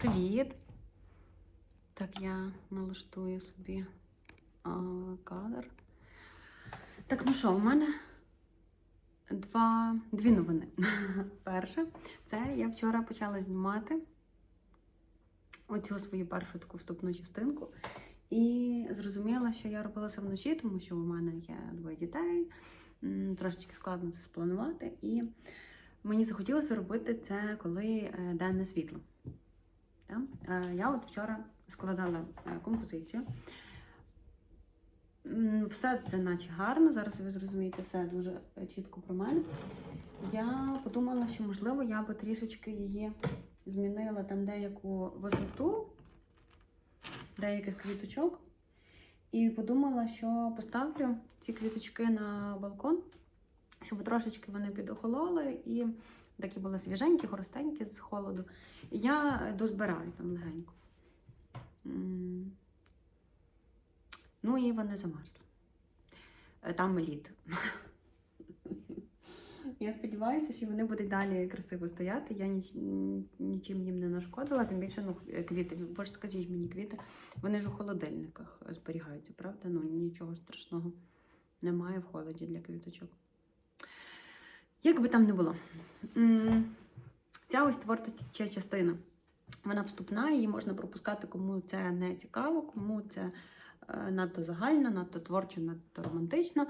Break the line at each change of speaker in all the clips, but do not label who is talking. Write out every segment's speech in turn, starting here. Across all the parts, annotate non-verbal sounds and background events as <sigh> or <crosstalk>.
Привіт! Так, я налаштую собі а, кадр. Так, ну що, у мене два, дві новини. <laughs> Перше, це я вчора почала знімати оцю свою першу таку вступну частинку. І зрозуміла, що я робила це вночі, тому що у мене є двоє дітей. Трошечки складно це спланувати. І мені захотілося робити це, коли е, денне світло. Та? Е, Я от вчора складала е, композицію. Все це наче гарно, зараз ви зрозумієте все дуже е, чітко про мене. Я подумала, що можливо я би трішечки її змінила там деяку висоту, деяких квіточок. І подумала, що поставлю ці квіточки на балкон, щоб трошечки вони підохололи і такі були свіженькі, горостенькі з холоду. Я дозбираю там легенько. Ну і вони замерзли. Е, Там лід. <laughs> Я сподіваюся, що вони будуть далі красиво стояти. Я ніч, нічим їм не нашкодила, тим більше ну, квіти. Бо ж скажіть мені, квіти, вони ж у холодильниках зберігаються, правда? Ну нічого страшного немає в холоді для квіточок. Як би там не було. Ця ось творча частина. Вона вступна, її можна пропускати, кому це не цікаво, кому це е, надто загально, надто творчо, надто романтично.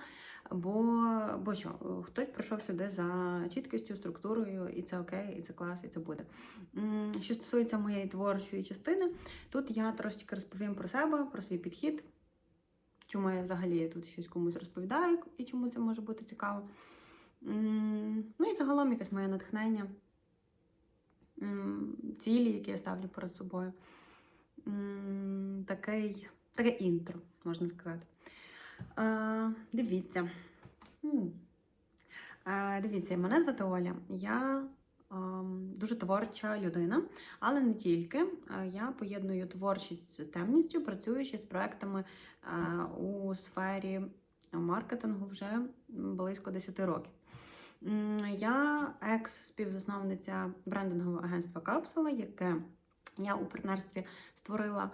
Бо, бо що, хтось прийшов сюди за чіткістю, структурою, і це окей, і це клас, і це буде. Що стосується моєї творчої частини, тут я трошечки розповім про себе, про свій підхід, чому я взагалі тут щось комусь розповідаю і чому це може бути цікаво. Ну і загалом якесь моє натхнення, цілі, які я ставлю перед собою. Такий, таке інтро, можна сказати. Дивіться. Дивіться, мене звати Оля. Я дуже творча людина, але не тільки. Я поєдную творчість з системністю, працюючи з проектами у сфері маркетингу вже близько 10 років. Я екс-співзасновниця брендингового агентства Капсула, яке я у партнерстві створила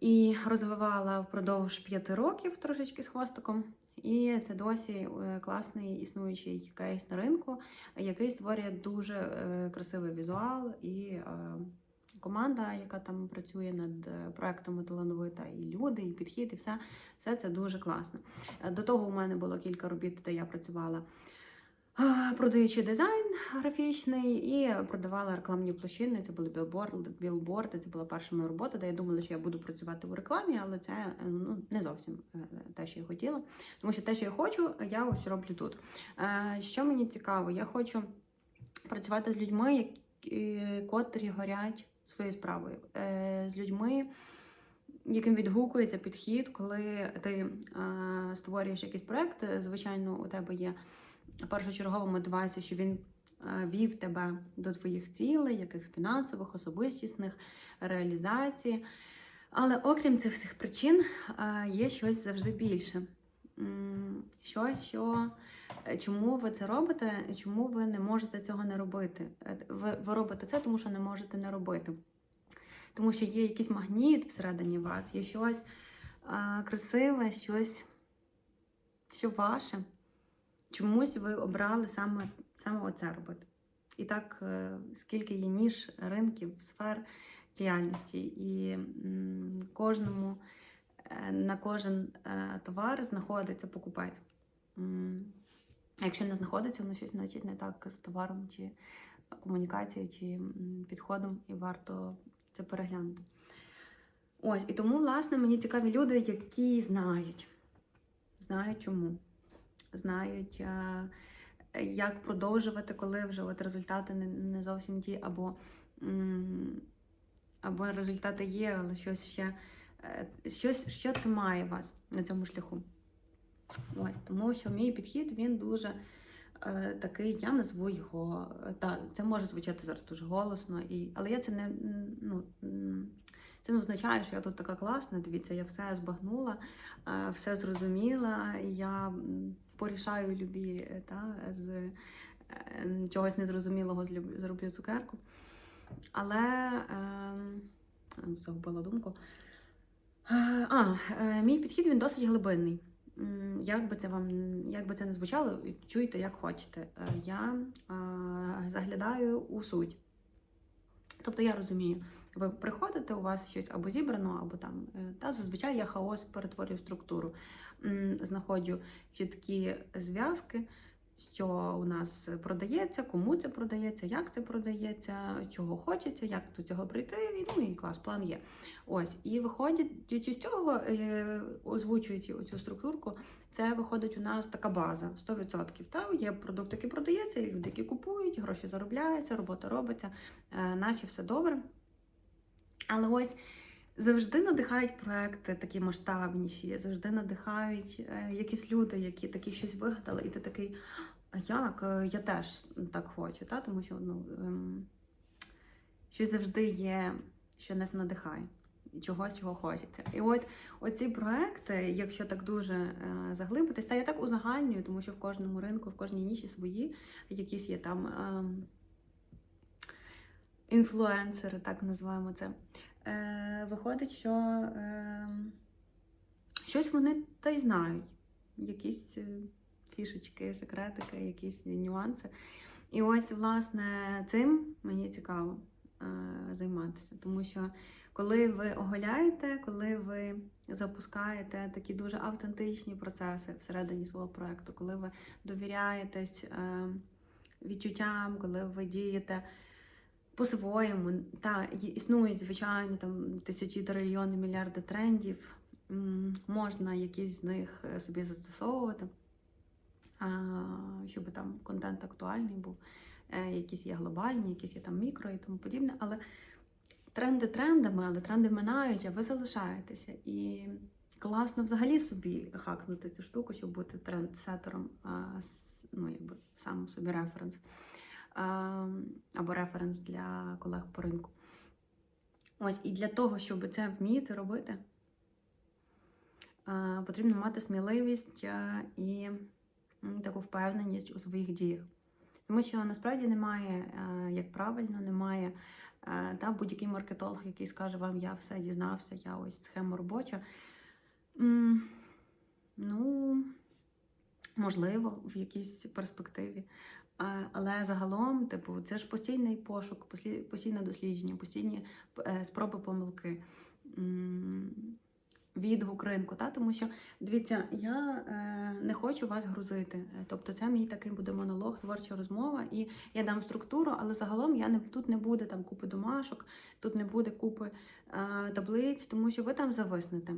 і розвивала впродовж п'яти років трошечки з хвостиком. І це досі е, класний існуючий кейс на ринку, який створює дуже е, красивий візуал і е, команда, яка там працює над проектами талановита, і люди, і підхід, і все, все це дуже класно. До того у мене було кілька робіт, де я працювала. Продаючи дизайн графічний і продавала рекламні площини. Це були білборди, білборди. Це була перша моя робота, де я думала, що я буду працювати у рекламі, але це е, ну, не зовсім е, те, що я хотіла. Тому що те, що я хочу, я ось роблю тут. Е, Що мені цікаво, я хочу працювати з людьми, котрі горять своєю справою, з людьми. Яким відгукується підхід, коли ти створюєш якийсь проект, звичайно, у тебе є першочергова мотивація, що він е, вів тебе до твоїх цілей, яких фінансових, особистісних, реалізації. Але окрім цих всіх причин, е, є щось завжди більше. Щось, що е, чому ви це робите, чому ви не можете цього не робити. Ви, ви робите це, тому що не можете не робити. Тому що є якийсь магніт всередині вас, є щось а, красиве, щось, що ваше. Чомусь ви обрали саме, саме оце робити. І так, е, скільки є ніж, ринків, сфер діяльності, і кожному е, на кожен е, товар знаходиться покупець. Якщо не знаходиться, воно щось значить не так з товаром, чи комунікацією, чи підходом, і варто це переглянути. Ось, і тому, власне, мені цікаві люди, які знають, знають чому, знають, як продовжувати, коли вже от результати не, зовсім ті, або, або результати є, але щось ще е, щось, що тримає вас на цьому шляху. Ось, тому що мій підхід він дуже е, такий, я назву його. е, Та, це може звучати зараз дуже голосно, і, але я це не ну, це не означає, що я тут така класна. Дивіться, я все збагнула, е, все зрозуміла, я порішаю любі е, та, з е, чогось незрозумілого зроблю цукерку. Але ем, загубила думку. Е, А, е, мій підхід він досить глибинний. Як би це вам як би це не звучало, чуйте, як хочете. Е, Я е, заглядаю у суть. Тобто я розумію, ви приходите, у вас щось або зібрано, або там. е, Та зазвичай я хаос перетворюю структуру. Знаходжу чіткі зв'язки, що у нас продається, кому це продається, як це продається, чого хочеться, як до цього прийти. Ну і клас, план є. Ось, і виходячи з цього, е, озвучуючи оцю структурку, це виходить у нас така база 100%. Та є продукт, який продається, і люди, які купують, гроші заробляються, робота робиться, е, наче все добре. Але ось завжди надихають проекти такі масштабніші, завжди надихають е, якісь люди, які такі щось вигадали, і ти такий, а як? Е, Я теж так хочу, та? тому що ну, ем, щось завжди є, що нас надихає. Чогось, чого хочеться. І от оці проекти, якщо так дуже е, заглибитись, та я так узагальнюю, тому що в кожному ринку, в кожній ніші свої якісь є там ем, інфлюенсери, так називаємо це. Е, виходить, що е, щось вони та й знають, якісь е, фішечки, секретики, якісь нюанси. І ось, власне, цим мені цікаво е, займатися, тому що коли ви оголяєте, коли ви запускаєте такі дуже автентичні процеси всередині свого проекту, коли ви довіряєтесь е, відчуттям, коли ви дієте по-своєму, та існують, звичайно, там тисячі трильйони, мільярди трендів, можна якісь з них е, собі застосовувати, щоб там контент актуальний був. Е, Якісь є глобальні, якісь є там мікро і тому подібне. Але тренди трендами, але тренди минають, а ви залишаєтеся. І класно взагалі собі хакнути цю штуку, щоб бути трендсетером, ну, якби сам собі референс. А, або референс для колег по ринку. Ось, і для того, щоб це вміти робити, потрібно мати сміливість і таку впевненість у своїх діях. Тому що насправді немає, як правильно, немає та, будь-який маркетолог, який скаже вам, я все дізнався, я ось схема робоча. Ну, можливо, в якійсь перспективі. Але загалом, типу, це ж постійний пошук, постійне дослідження, постійні е, спроби помилки, відгук ринку. Та? Тому що, дивіться, я е, не хочу вас грузити. Тобто, це мій такий буде монолог, творча розмова, і я дам структуру, але загалом я не тут не буде там купи домашок, тут не буде купи е, таблиць, тому що ви там зависнете.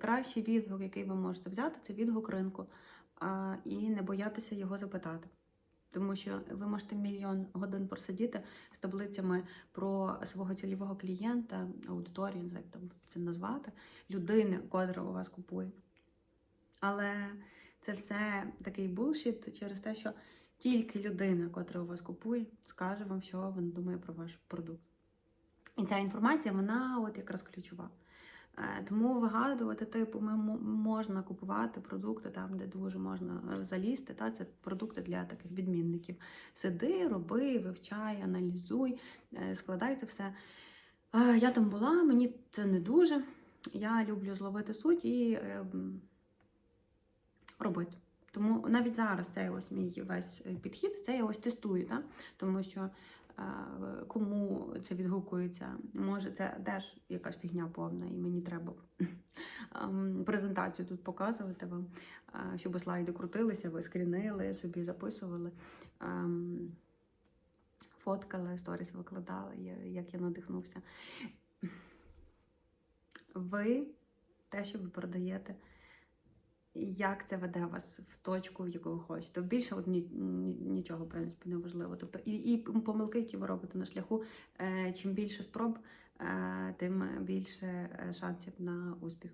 Кращий відгук, який ви можете взяти, це відгук ринку. І не боятися його запитати. Тому що ви можете мільйон годин просидіти з таблицями про свого цільового клієнта, аудиторію, не знаю, як там це назвати, людини, котра у вас купує. Але це все такий булшіт через те, що тільки людина, котра у вас купує, скаже вам, що вона думає про ваш продукт. І ця інформація, вона от якраз ключова. Е, Тому вигадувати, типу, ми можна купувати продукти там, де дуже можна е, залізти. Та це продукти для таких відмінників. Сиди, роби, вивчай, аналізуй, е, складай це все. Я там була, мені це не дуже. Я люблю зловити суть і е, робити. Тому навіть зараз цей ось мій весь підхід, це я ось тестую, та? тому що кому це відгукується, може це теж якась фігня повна, і мені треба <laughs> ем, презентацію тут показувати вам, щоб слайди крутилися, ви скрінили, собі записували, ем, фоткали, сторіс викладали, як я надихнувся. Ви те, що ви продаєте, як це веде вас в точку, в яку ви хочете. Більше от, ні, ні- нічого, в принципі, не важливо. Тобто, і, і помилки, які ви робите на шляху, е, чим більше спроб, е, тим більше е, шансів на успіх.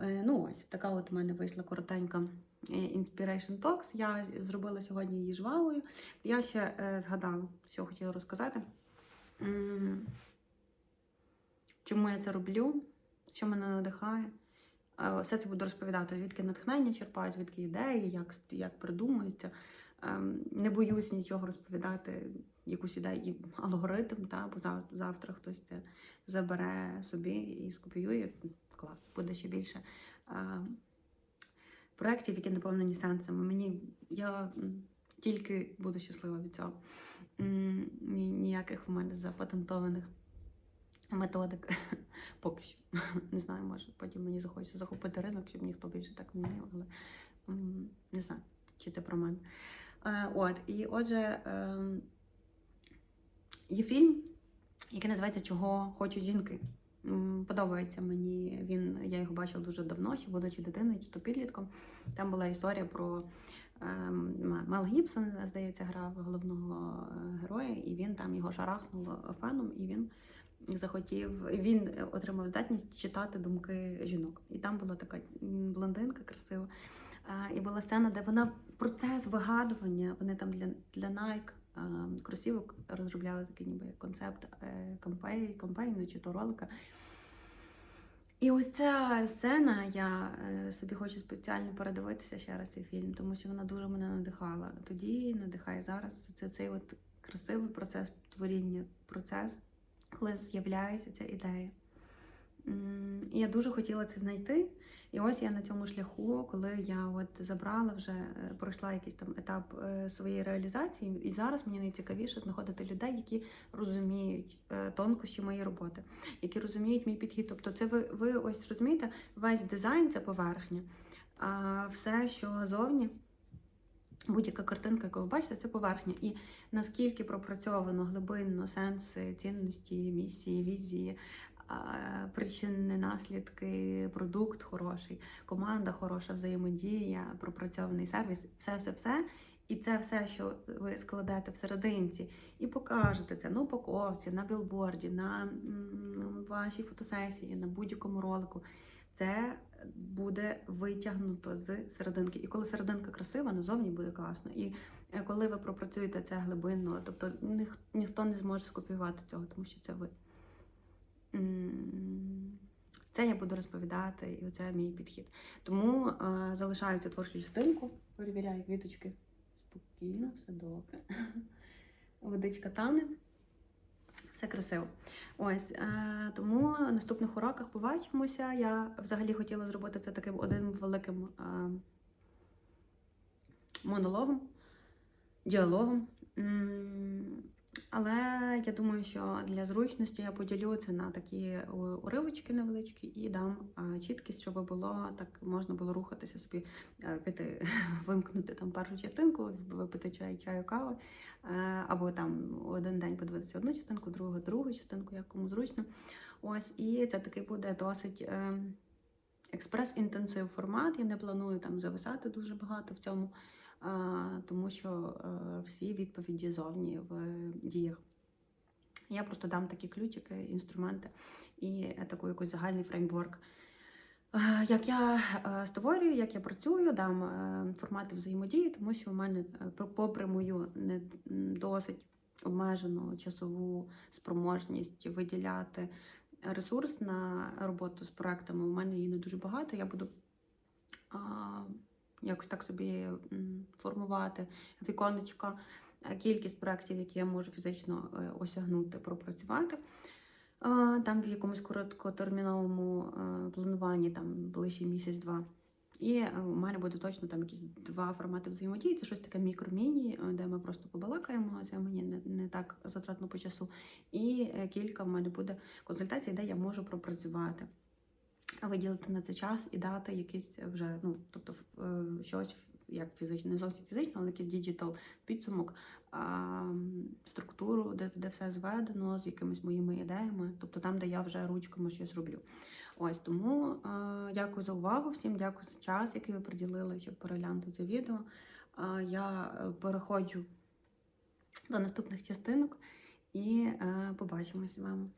Е, ну ось, така от у мене вийшла коротенька е, Inspiration Talks. Я зробила сьогодні її жвавою. Я ще е, згадала, що хотіла розказати. Чому я це роблю? Що мене надихає? Е, Все це буду розповідати, звідки натхнення черпаю, звідки ідеї, як, як придумуються. Ем, Не боюсь нічого розповідати якусь ідею, алгоритм, та, бо завтра хтось це забере собі і скопіює. Клас, буде ще більше проєктів, які наповнені сенсами. Мені я тільки буду щаслива від цього. Ні- Ніяких у мене запатентованих методик <laughs> поки що. <laughs> Не знаю, може потім мені захочеться захопити ринок, щоб ніхто більше так не вмів, але не знаю, чи це про мене. Е, От, і отже, ем, є фільм, який називається Чого хочуть жінки. Подобається мені. Він я його бачила дуже давно, ще будучи дитиною, чи то підлітком. Там була історія про ем, Мел Гібсон, здається, грав головного е, героя, і він там його шарахнув феном, і він захотів. Він отримав здатність читати думки жінок. І там була така блондинка красива. І була сцена, де вона процес вигадування. Вони там для, для Nike кросівок розробляли такий ніби концепт е, кампей- кампейну чи то ролика. І ось ця сцена, я е, собі хочу спеціально передивитися ще раз цей фільм, тому що вона дуже мене надихала. Тоді надихає зараз. Це цей от красивий процес творіння, процес, коли з'являється ця ідея. Я дуже хотіла це знайти. І ось я на цьому шляху, коли я от забрала вже, е, пройшла якийсь там етап е, своєї реалізації, і зараз мені найцікавіше знаходити людей, які розуміють е, тонкощі моєї роботи, які розуміють мій підхід. Тобто, це ви, ви ось розумієте, весь дизайн це поверхня, а все, що зовні. Будь-яка картинка, яку ви бачите, це поверхня. І наскільки пропрацьовано глибинно сенси, цінності, місії, візії, причини, наслідки, продукт хороший, команда хороша, взаємодія, пропрацьований сервіс, все, все, все. І це все, що ви складете всерединці, і покажете це на упаковці, на білборді, на вашій фотосесії, на будь-якому ролику. Це буде витягнуто з серединки. І коли серединка красива, назовні буде класно. І е, коли ви пропрацюєте це глибинно, тобто ніх, ніхто не зможе скопіювати цього, тому що це ви. Це я буду розповідати, і це мій підхід. Тому е, залишаю цю творчу частинку, перевіряю квіточки спокійно, все добре. <laughs> Водичка тане. Все красиво. Ось е, тому в наступних уроках побачимося. Я взагалі хотіла зробити це таким одним великим е, монологом, діалогом. Але я думаю, що для зручності я поділю це на такі уривочки невеличкі і дам е, чіткість, щоб було так можна було рухатися собі, е, піти, <laughs> вимкнути там першу частинку, випити чай, чаю, кави, е, або там один день подивитися одну частинку, другу, другу частинку, як кому зручно. Ось, і це такий буде досить е, експрес-інтенсив формат. Я не планую там зависати дуже багато в цьому тому що е, всі відповіді зовні в діях. Я просто дам такі ключики, інструменти і е, таку якийсь загальний фреймворк. Е, Як я е, створюю, як я працюю, дам е, формати взаємодії, тому що у мене, е, попри мою не досить обмежену часову спроможність виділяти ресурс на роботу з проектами, у мене її не дуже багато. Я буду якось так собі формувати віконечко, е, кількість проєктів, які я можу фізично е, осягнути, пропрацювати. Там в якомусь короткотерміновому е, плануванні, там ближче місяць-два. І е, у мене буде точно там якісь два формати взаємодії. Це щось таке мікро-міні, е, де ми просто побалакаємо. Це мені не, не так затратно по часу. І е, кілька в мене буде консультацій, де я можу пропрацювати виділити на це час і дати якийсь вже, ну, тобто е, щось як фізично, не зовсім фізично, але якийсь діджитал підсумок, структуру, де, де все зведено з якимись моїми ідеями, тобто там, де я вже ручками щось роблю. Ось тому е, дякую за увагу. Всім дякую за час, який ви приділили, щоб переглянути це відео. Я е, переходжу до наступних частинок і побачимось з вами.